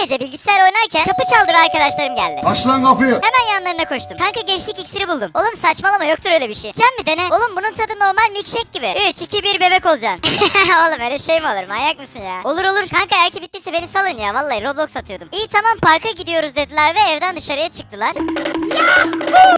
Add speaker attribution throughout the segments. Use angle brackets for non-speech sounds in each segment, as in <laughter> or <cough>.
Speaker 1: gece bilgisayar oynarken kapı çaldı ve arkadaşlarım geldi.
Speaker 2: Aç lan kapıyı.
Speaker 1: Hemen yanlarına koştum. Kanka gençlik iksiri buldum. Oğlum saçmalama yoktur öyle bir şey. Can bir dene. Oğlum bunun tadı normal milkshake gibi. 3, 2, 1 bebek olacaksın. <laughs> Oğlum öyle şey mi olur? Manyak mısın ya? Olur olur. Kanka eğer ki bittiyse beni salın ya. Vallahi Roblox atıyordum. İyi tamam parka gidiyoruz dediler ve evden dışarıya çıktılar.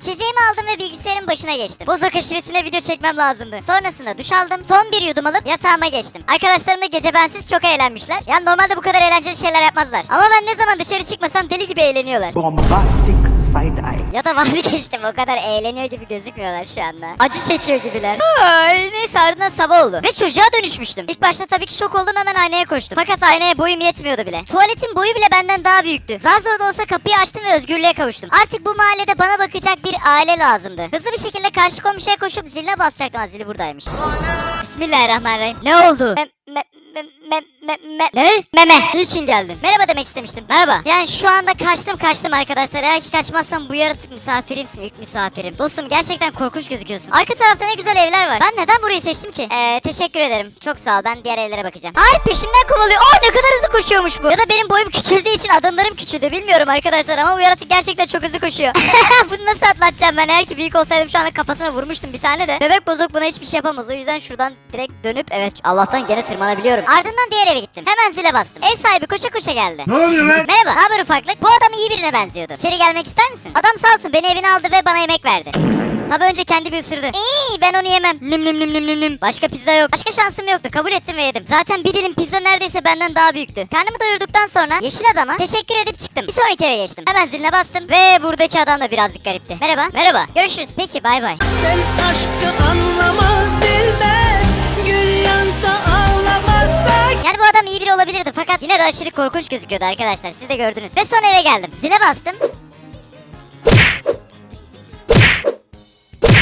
Speaker 1: İçeceğimi aldım ve bilgisayarın başına geçtim. Bozok aşiretine video çekmem lazımdı. Sonrasında duş aldım. Son bir yudum alıp yatağıma geçtim. Arkadaşlarım da gece bensiz çok eğlenmişler. Yani normalde bu kadar eğlenceli şeyler yapmazlar. Ama ben ne zaman dışarı çıkmasam deli gibi eğleniyorlar.
Speaker 3: bombastic side eye.
Speaker 1: Ya da vazgeçtim o kadar eğleniyor gibi gözükmüyorlar şu anda. Acı çekiyor gibiler. Ay, neyse ardından sabah oldu. Ve çocuğa dönüşmüştüm. İlk başta tabii ki şok oldum hemen aynaya koştum. Fakat aynaya boyum yetmiyordu bile. Tuvaletin boyu bile benden daha büyüktü. Zar zor da olsa kapıyı açtım ve özgürlüğe kavuştum. Artık bu mahallede bana bakacak bir aile lazımdı. Hızlı bir şekilde karşı komşuya koşup ziline basacaktım. Ha, Zili buradaymış. Bismillahirrahmanirrahim. Ne oldu? Me- me- me- me- me- me- ne? Meme. Niçin geldin? Merhaba demek istemiştim. Merhaba. Yani şu anda kaçtım kaçtım arkadaşlar. Eğer ki kaçmazsam bu yaratık misafirimsin. ilk misafirim. Dostum gerçekten korkunç gözüküyorsun. Arka tarafta ne güzel evler var. Ben neden burayı seçtim ki? Ee, teşekkür ederim. Çok sağ ol. Ben diğer evlere bakacağım. Hayır peşimden kovalıyor. Aa ne kadar hızlı koşuyormuş bu. Ya da benim boyum küçüldüğü için adımlarım küçüldü. Bilmiyorum arkadaşlar ama bu yaratık gerçekten çok hızlı koşuyor. <laughs> Bunu nasıl atlatacağım ben? Eğer ki büyük olsaydım şu anda kafasına vurmuştum bir tane de. Bebek bozuk buna hiçbir şey yapamaz. O yüzden şuradan direkt dönüp evet Allah'tan gene tırmanabiliyorum. Ardından diğer eve gittim. Hemen zile bastım. Ev sahibi koşa koşa geldi.
Speaker 2: Ne oluyor lan?
Speaker 1: Merhaba, ne haber ufaklık? Bu adam iyi birine benziyordu. İçeri gelmek ister misin? Adam sağ olsun beni evine aldı ve bana yemek verdi. Tabi önce kendi bir ısırdı. İyi ben onu yemem. Nüm nüm nüm nüm nüm nüm. Başka pizza yok. Başka şansım yoktu. Kabul ettim ve yedim. Zaten bir dilim pizza neredeyse benden daha büyüktü. Karnımı doyurduktan sonra yeşil adama teşekkür edip çıktım. Bir sonraki eve geçtim. Hemen ziline bastım ve buradaki adam da birazcık garipti. Merhaba. Merhaba. Görüşürüz. Peki bay bay.
Speaker 3: Sen aşkı
Speaker 1: olabilirdi fakat yine de aşırı korkunç gözüküyordu arkadaşlar. Siz de gördünüz. Ve son eve geldim. Zile bastım.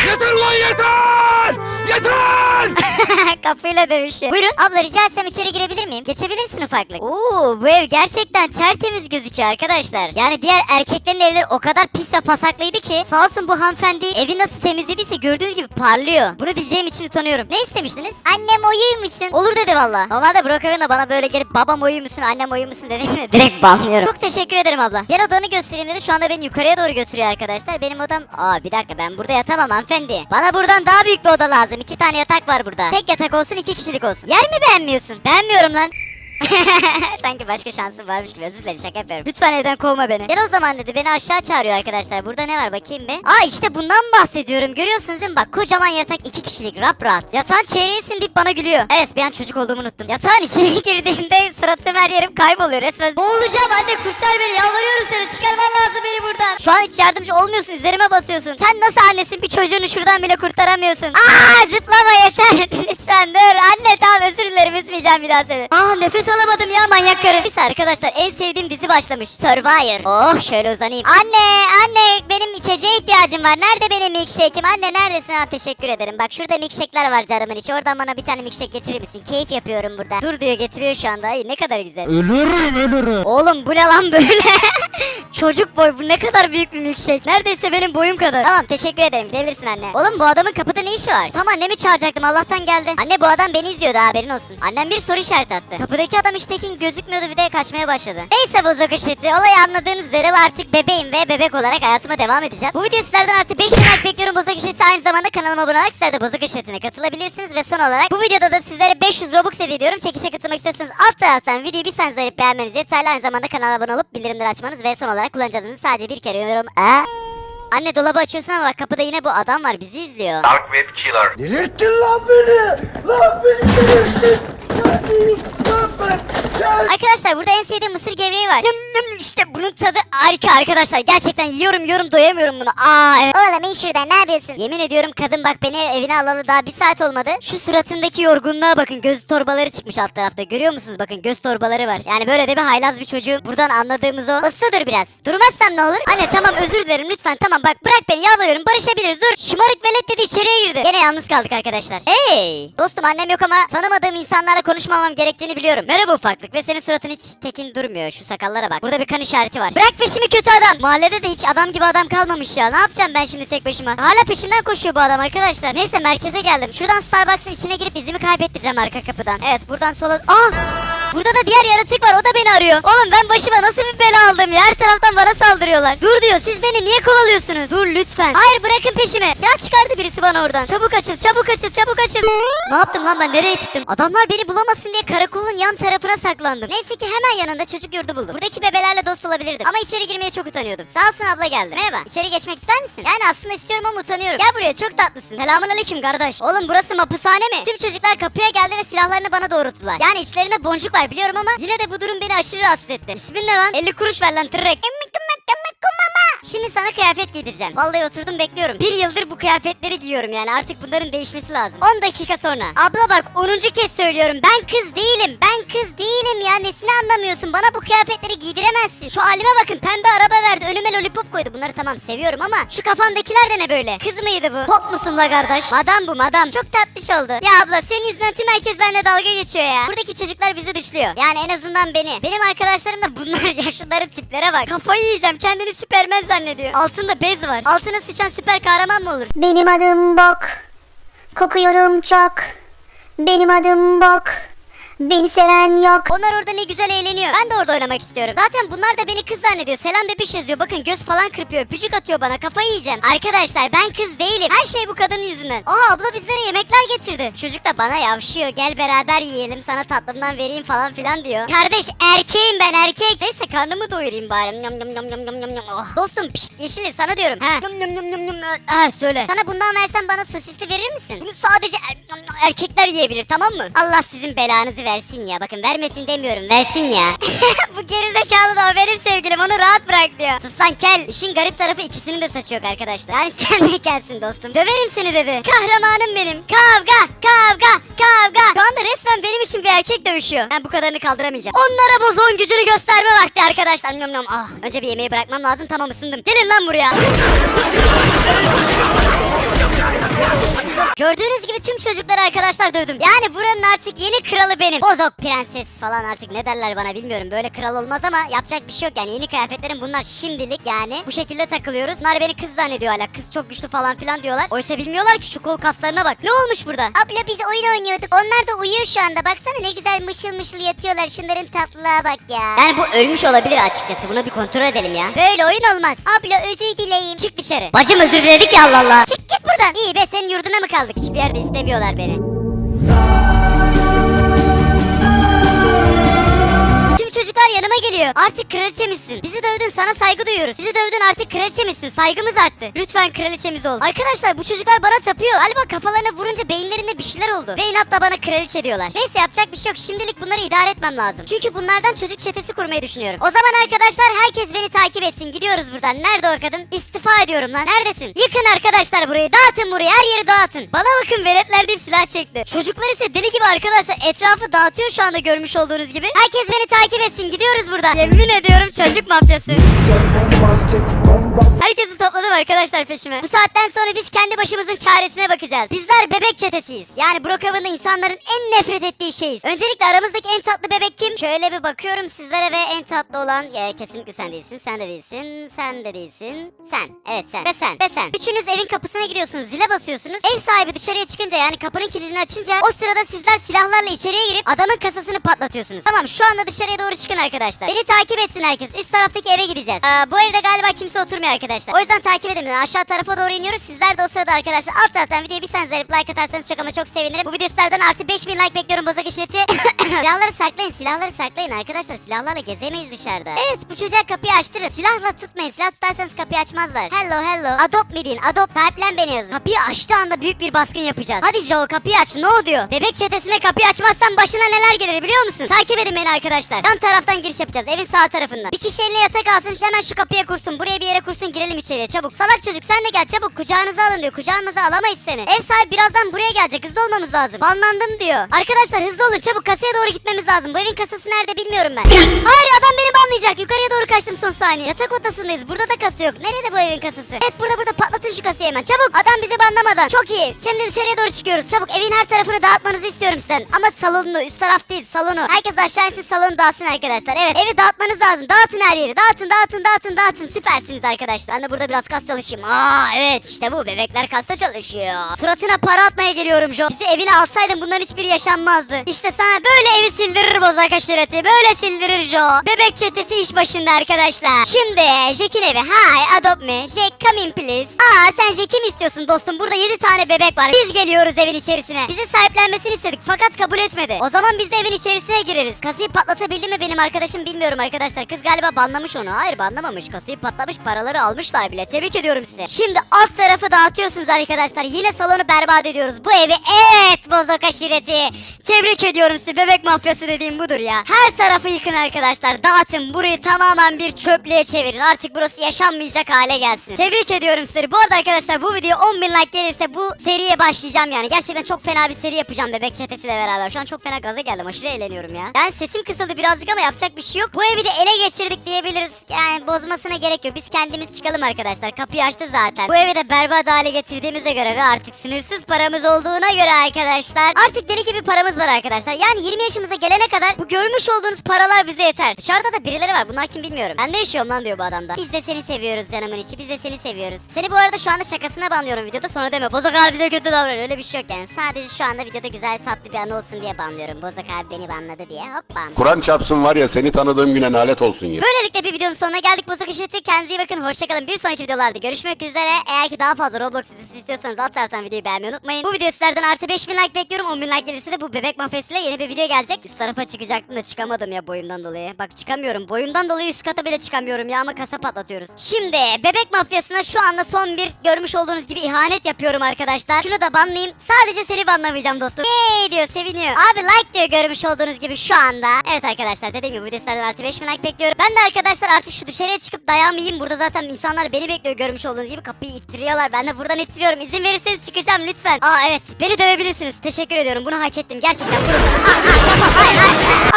Speaker 4: Yeter lan yeter! Yeter! <laughs>
Speaker 1: Kapıyla dövüşüyor. Buyurun abla rica etsem içeri girebilir miyim? Geçebilirsin ufaklık. Oo bu ev gerçekten tertemiz gözüküyor arkadaşlar. Yani diğer erkeklerin evleri o kadar pis ve pasaklıydı ki sağ olsun bu hanımefendi evi nasıl temizlediyse gördüğünüz gibi parlıyor. Bunu diyeceğim için utanıyorum. Ne istemiştiniz? Annem oyuymuşsun. Olur dedi valla. Normalde Burak Oyun'a bana böyle gelip babam oyu musun annem oyu musun dedi. <laughs> Direkt banlıyorum. Çok teşekkür ederim abla. Gel odanı göstereyim dedi. Şu anda beni yukarıya doğru götürüyor arkadaşlar. Benim odam... Aa bir dakika ben burada yatamam hanımefendi. Bana buradan daha büyük bir oda lazım. İki tane yatak var burada. Tek yatak olsun iki kişilik olsun. Yer mi beğenmiyorsun? Beğenmiyorum lan. <laughs> Sanki başka şansım varmış gibi özür dilerim şaka yapıyorum. Lütfen evden kovma beni. Gel o zaman dedi beni aşağı çağırıyor arkadaşlar. Burada ne var bakayım bir. Aa işte bundan bahsediyorum. Görüyorsunuz değil mi? Bak kocaman yatak iki kişilik rap rahat. Yatağın çeyreğisin deyip bana gülüyor. Evet bir an çocuk olduğumu unuttum. Yatağın içine <laughs> girdiğimde suratım her yerim kayboluyor resmen. Boğulacağım anne kurtar beni yalvarıyorum sana çıkarman lazım beni buradan. Şu an hiç yardımcı olmuyorsun üzerime basıyorsun. Sen nasıl annesin bir çocuğunu şuradan bile kurtaramıyorsun. Aa zıplama yeter. <laughs> Lütfen dur anne tamam özür dilerim üzmeyeceğim bir daha seni. Aa nefes alamadım ya manyak karı. Neyse arkadaşlar en sevdiğim dizi başlamış. Survivor. Oh şöyle uzanayım. Anne anne benim içeceğe ihtiyacım var. Nerede benim milkshake'im? Anne neredesin? Ha, teşekkür ederim. Bak şurada milkshake'ler var canımın içi. Oradan bana bir tane milkshake getirir misin? Keyif yapıyorum burada. Dur diyor getiriyor şu anda. Ay ne kadar güzel.
Speaker 4: Ölürüm ölürüm.
Speaker 1: Oğlum bu ne lan böyle? <laughs> Çocuk boy bu ne kadar büyük bir milkshake. Neredeyse benim boyum kadar. Tamam teşekkür ederim gidebilirsin anne. Oğlum bu adamın kapıda ne işi var? Tam annemi çağıracaktım Allah'tan geldi. Anne bu adam beni izliyordu haberin olsun. Annem bir soru işareti attı. Kapıdaki adam iştekin gözükmüyordu bir de kaçmaya başladı. Neyse bozok işleti. Olayı anladığınız üzere artık bebeğim ve bebek olarak hayatıma devam edeceğim. Bu video sizlerden artık 5000 like bekliyorum bozok işleti. Aynı zamanda kanalıma abone olarak sizler de bozok işletine katılabilirsiniz. Ve son olarak bu videoda da sizlere 500 Robux hediye ediyorum. Çekişe katılmak istiyorsanız alt taraftan videoyu bir saniye beğenmeniz yeterli. Aynı zamanda kanala abone olup bildirimleri açmanız ve son olarak kullanıcı adınızı sadece bir kere yorum. Anne dolabı açıyorsun ama bak kapıda yine bu adam var bizi izliyor.
Speaker 5: Dark Web Killer.
Speaker 4: Delirttin lan beni! Lan beni delirttin!
Speaker 1: Arkadaşlar burada en sevdiğim mısır gevreği var. Nım nım işte bunun tadı harika arkadaşlar. Gerçekten yiyorum yiyorum doyamıyorum bunu. Aa evet. Oğlum in şuradan ne yapıyorsun? Yemin ediyorum kadın bak beni evine alalı daha bir saat olmadı. Şu suratındaki yorgunluğa bakın göz torbaları çıkmış alt tarafta. Görüyor musunuz bakın göz torbaları var. Yani böyle de bir haylaz bir çocuğu. Buradan anladığımız o. Uslu dur biraz. Durmazsam ne olur? Anne tamam özür dilerim lütfen tamam bak bırak beni yalvarıyorum barışabiliriz dur. Şımarık velet dedi içeriye girdi. Gene yalnız kaldık arkadaşlar. Hey dostum annem yok ama tanımadığım insanlarla konuşmamam gerektiğini biliyorum. Merhaba ufaklık ve senin suratın hiç tekin durmuyor. Şu sakallara bak. Burada bir kan işareti var. Bırak peşimi kötü adam. Mahallede de hiç adam gibi adam kalmamış ya. Ne yapacağım ben şimdi tek başıma? Hala peşimden koşuyor bu adam arkadaşlar. Neyse merkeze geldim. Şuradan Starbucks'ın içine girip izimi kaybettireceğim arka kapıdan. Evet buradan sola... Aa! Burada da diğer yaratık var o da beni arıyor. Oğlum ben başıma nasıl bir bela aldım ya her taraftan bana saldırıyorlar. Dur diyor siz beni niye kovalıyorsunuz? Dur lütfen. Hayır bırakın peşime. Silah çıkardı birisi bana oradan. Çabuk açıl çabuk açıl çabuk açıl. ne yaptım lan ben nereye çıktım? Adamlar beni bulamasın diye karakolun yan tarafına saklandım. Neyse ki hemen yanında çocuk yurdu buldum. Buradaki bebelerle dost olabilirdim. Ama içeri girmeye çok utanıyordum. Sağ olsun abla geldi. Merhaba. İçeri geçmek ister misin? Yani aslında istiyorum ama utanıyorum. Gel buraya çok tatlısın. Selamun aleyküm kardeş. Oğlum burası mapushane mi? Tüm çocuklar kapıya geldi ve silahlarını bana doğrulttular. Yani içlerinde boncuk var biliyorum ama yine de bu durum beni aşırı rahatsız etti. İsmin ne lan? 50 kuruş ver lan tırrek. Şimdi sana kıyafet giydireceğim. Vallahi oturdum bekliyorum. Bir yıldır bu kıyafetleri giyiyorum yani artık bunların değişmesi lazım. 10 dakika sonra. Abla bak 10. kez söylüyorum. Ben kız değilim. Ben kız değilim ya. Nesini anlamıyorsun? Bana bu kıyafetleri giydiremezsin. Şu halime bakın. Pembe araba verdi. Önüme lollipop koydu. Bunları tamam seviyorum ama şu kafandakiler de ne böyle? Kız mıydı bu? Top musun la kardeş? Madam bu madam. Çok tatlış oldu. Ya abla senin yüzünden tüm herkes benimle dalga geçiyor ya. Buradaki çocuklar bizi dışlıyor. Yani en azından beni. Benim arkadaşlarım da bunlar <laughs> ya şunların tiplere bak. Kafayı yiyeceğim. Kendini süpermen zannediyor. Altında bez var. Altına sıçan süper kahraman mı olur?
Speaker 2: Benim adım Bok. Kokuyorum çok. Benim adım Bok. Beni seven yok.
Speaker 1: Onlar orada ne güzel eğleniyor. Ben de orada oynamak istiyorum. Zaten bunlar da beni kız zannediyor. Selam bebiş yazıyor. Bakın göz falan kırpıyor. Öpücük atıyor bana. Kafayı yiyeceğim. Arkadaşlar ben kız değilim. Her şey bu kadının yüzünden. Aa abla bizlere yemekler getirdi. Çocuk da bana yavşıyor. Gel beraber yiyelim. Sana tatlımdan vereyim falan filan diyor. Kardeş erkeğim ben erkek. Neyse karnımı doyurayım bari. Nyam nyam nyam nyam nyam nyam. Oh. Dostum pişt yeşili sana diyorum. Ha. Nyam nyam nyam nyam nyam. Ha söyle. Sana bundan versen bana sosisli verir misin? Bunu sadece er- erkekler yiyebilir tamam mı? Allah sizin belanızı versin ya. Bakın vermesin demiyorum. Versin ya. <laughs> Bu gerizekalı da o benim sevgilim. Onu rahat bırak diyor. Sus lan kel. İşin garip tarafı ikisinin de saçı yok arkadaşlar. Yani sen de kelsin dostum. Döverim seni dedi. Kahramanım benim. Kavga, kavga, kavga. Şu anda resmen benim için bir erkek dövüşüyor. Ben bu kadarını kaldıramayacağım. Onlara bozon gücünü gösterme vakti arkadaşlar. Nom nom. Ah, önce bir yemeği bırakmam lazım. Tamam ısındım. Gelin lan buraya. Gördüğünüz gibi tüm çocukları arkadaşlar dövdüm. Yani buranın artık yeni kralı benim. Bozok prenses falan artık ne derler bana bilmiyorum. Böyle kral olmaz ama yapacak bir şey yok yani. Yeni kıyafetlerim bunlar şimdilik yani. Bu şekilde takılıyoruz. Bunlar beni kız zannediyor hala. Kız çok güçlü falan filan diyorlar. Oysa bilmiyorlar ki şu kol kaslarına bak. Ne olmuş burada?
Speaker 2: Abla biz oyun oynuyorduk. Onlar da uyuyor şu anda. Baksana ne güzel mışıl mışıl yatıyorlar. Şunların tatlılığa bak ya.
Speaker 1: Yani bu ölmüş olabilir açıkçası. Bunu bir kontrol edelim ya. Böyle oyun olmaz.
Speaker 2: Abla özür dileyim.
Speaker 1: Çık dışarı. Bacım özür diledik ya Allah Allah. Çık git buradan. İyi be senin yurduna mı kaldık? Hiçbir yerde istemiyorlar beni. Geliyor. Artık kraliçemizsin. Bizi dövdün sana saygı duyuyoruz. Bizi dövdün artık kraliçemizsin. Saygımız arttı. Lütfen kraliçemiz ol. Arkadaşlar bu çocuklar bana tapıyor. Galiba kafalarına vurunca beyinlerinde bir şeyler oldu. Ve inatla bana kraliçe diyorlar. Neyse yapacak bir şey yok. Şimdilik bunları idare etmem lazım. Çünkü bunlardan çocuk çetesi kurmayı düşünüyorum. O zaman arkadaşlar herkes beni takip etsin. Gidiyoruz buradan. Nerede o kadın? İstifa ediyorum lan. Neredesin? Yıkın arkadaşlar burayı. Dağıtın burayı. Her yeri dağıtın. Bana bakın veletler deyip silah çekti. Çocuklar ise deli gibi arkadaşlar etrafı dağıtıyor şu anda görmüş olduğunuz gibi. Herkes beni takip etsin. Gidiyoruz buradan. Yemin ediyorum çocuk mafyası. Herkesi topladım arkadaşlar peşime. Bu saatten sonra biz kendi başımızın çaresine bakacağız. Bizler bebek çetesiyiz. Yani Brookhaven'da insanların en nefret ettiği şeyiz. Öncelikle aramızdaki en tatlı bebek kim? Şöyle bir bakıyorum sizlere ve en tatlı olan e, kesinlikle sen değilsin. Sen de değilsin. Sen de değilsin. Sen. Evet sen. Ve sen. Ve sen. Üçünüz evin kapısına gidiyorsunuz. Zile basıyorsunuz. Ev sahibi dışarıya çıkınca yani kapının kilidini açınca o sırada sizler silahlarla içeriye girip adamın kasasını patlatıyorsunuz. Tamam şu anda dışarıya doğru çıkın arkadaşlar. Beni takip etsin herkes. Üst taraftaki eve gideceğiz. Aa, bu evde galiba kimse oturmuyor arkadaşlar. O yüzden takip edin. beni. Aşağı tarafa doğru iniyoruz. Sizler de o sırada arkadaşlar alt taraftan videoyu bir saniye zarıp like atarsanız çok ama çok sevinirim. Bu video sizlerden artı 5000 like bekliyorum bozak işleti. <coughs> silahları saklayın. Silahları saklayın arkadaşlar. Silahlarla gezemeyiz dışarıda. Evet bu çocuğa kapıyı açtırın. Silahla tutmayın. Silah tutarsanız kapıyı açmazlar. Hello hello. Adopt mi deyin? Adopt. Sahiplen beni yazın. Kapıyı açtığı anda büyük bir baskın yapacağız. Hadi Joe kapıyı aç. Ne oluyor? Bebek çetesine kapıyı açmazsan başına neler gelir biliyor musun? Takip edin beni arkadaşlar. Yan taraftan giriş yapacağız. Evin sağ tarafından. Bir kişi eline yatak alsın. Hemen şu kapıya kursun. Buraya bir yere kursun. Girelim içeriye çabuk. Salak çocuk sen de gel çabuk. Kucağınıza alın diyor. Kucağımıza alamayız seni. Ev sahibi birazdan buraya gelecek. Hızlı olmamız lazım. Banlandım diyor. Arkadaşlar hızlı olun çabuk. Kasaya doğru gitmemiz lazım. Bu evin kasası nerede bilmiyorum ben. Hayır adam beni banlayacak. Yukarıya doğru kaçtım son saniye. Yatak odasındayız. Burada da kasa yok. Nerede bu evin kasası? Evet burada burada patlatın şu kasayı hemen. Çabuk. Adam bizi banlamadan. Çok iyi. Şimdi dışarıya doğru çıkıyoruz. Çabuk evin her tarafını dağıtmanızı istiyorum sizden. Ama salonunu üst taraf değil salonu. Herkes aşağı insin salonu dağıtsın arkadaşlar. Evet evi dağıtmanız lazım. Dağıtın her yeri. Dağıtın dağıtın dağıtın dağıtın. Süpersiniz arkadaşlar. Ben de burada biraz kas çalışayım. Aa evet işte bu bebekler kasta çalışıyor. Suratına para atmaya geliyorum Jo. Bizi evine alsaydın bunların hiçbiri yaşanmazdı. İşte sana böyle evi sildirir bozak aşireti. Böyle sildirir Jo. Bebek çetesi iş başında arkadaşlar. Şimdi Jack'in evi. Hi adopt me. Jack come in please. Aa sen Jack'i mi istiyorsun dostum? Burada 7 tane bebek var. Biz geliyoruz evin içerisine. Bizi sahiplenmesini istedik fakat kabul etmedi. O zaman biz de evin içerisine gireriz. Kasayı patlatabildi mi benim arkadaşım bilmiyorum arkadaşlar. Kız galiba banlamış onu. Hayır banlamamış. Kasayı patlamış paraları almışlar bile. Tebrik ediyorum size. Şimdi alt tarafı dağıtıyorsunuz arkadaşlar. Yine salonu berbat ediyoruz. Bu evi evet bozok aşireti. Tebrik ediyorum sizi. Bebek mafyası dediğim budur ya. Her tarafı yıkın arkadaşlar. Dağıtın. Burayı tamamen bir çöplüğe çevirin. Artık burası yaşanmayacak hale gelsin. Tebrik ediyorum sizleri. Bu arada arkadaşlar bu video 10 bin like gelirse bu seriye başlayacağım yani. Gerçekten çok fena bir seri yapacağım bebek çetesiyle beraber. Şu an çok fena gaza geldim. Aşırı eğleniyorum ya. Yani sesim kısıldı birazcık ama yapacak bir şey yok. Bu evi de ele geçirdik diyebiliriz. Yani bozmasına gerek yok. Biz kendimiz çıkalım arkadaşlar. Kapıyı açtı zaten. Bu evi de berbat hale getirdiğimize göre ve artık sınırsız paramız olduğuna göre arkadaşlar. Artık deli gibi paramız var arkadaşlar. Yani 20 yaşımıza gelene kadar bu görmüş olduğunuz paralar bize yeter. Dışarıda da birileri var. Bunlar kim bilmiyorum. Ben de yaşıyorum lan diyor bu adam da. Biz de seni seviyoruz canımın içi. Biz de seni seviyoruz. Seni bu arada şu anda şakasına banlıyorum videoda. Sonra deme. Bozok abi bize kötü davranıyor. Öyle bir şey yok yani. Sadece şu anda videoda güzel tatlı bir anı olsun diye banlıyorum. Bozok abi beni banladı diye. Hop ban.
Speaker 5: Kur'an çarpsın var ya seni tanıdığım güne nalet olsun ya.
Speaker 1: Böylelikle bir videonun sonuna geldik. Bozok işareti. Kendinize iyi bakın. Hoşçakalın. Bir sonraki videolarda görüşmek üzere. Eğer ki daha fazla Roblox videosu istiyorsanız alt taraftan videoyu beğenmeyi unutmayın. Bu video sizlerden artı 5000 like bekliyorum. 10.000 like gelirse de bu bebek mafyasıyla yeni bir video gelecek. Üst tarafa çıkacaktım da çıkamadım ya boyumdan dolayı. Bak çıkamıyorum. Boyumdan dolayı üst kata bile çıkamıyorum ya ama kasa patlatıyoruz. Şimdi bebek mafyasına şu anda son bir görmüş olduğunuz gibi ihanet yapıyorum arkadaşlar. Şunu da banlayayım. Sadece seni banlamayacağım dostum. Hey diyor seviniyor. Abi like diyor görmüş olduğunuz gibi şu anda. Evet arkadaşlar dediğim gibi bu video sizlerden artı 5000 like bekliyorum. Ben de arkadaşlar artık şu dışarıya çıkıp dayanmayayım. Burada zaten insanlar beni bekliyor görmüş olduğunuz gibi. Kapıyı ittiriyorlar. Ben de buradan ittiriyorum. İzin verirseniz çıkacağım lütfen. Aa evet beni dövebilirsiniz. Teşekkür ediyorum. Bunu hak ettim. Gerçekten. Vurun bana.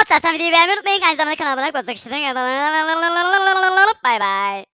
Speaker 1: Taraftan videoyu beğenmeyi unutmayın. Aynı zamanda kanalıma abone olmayı. Bay bay.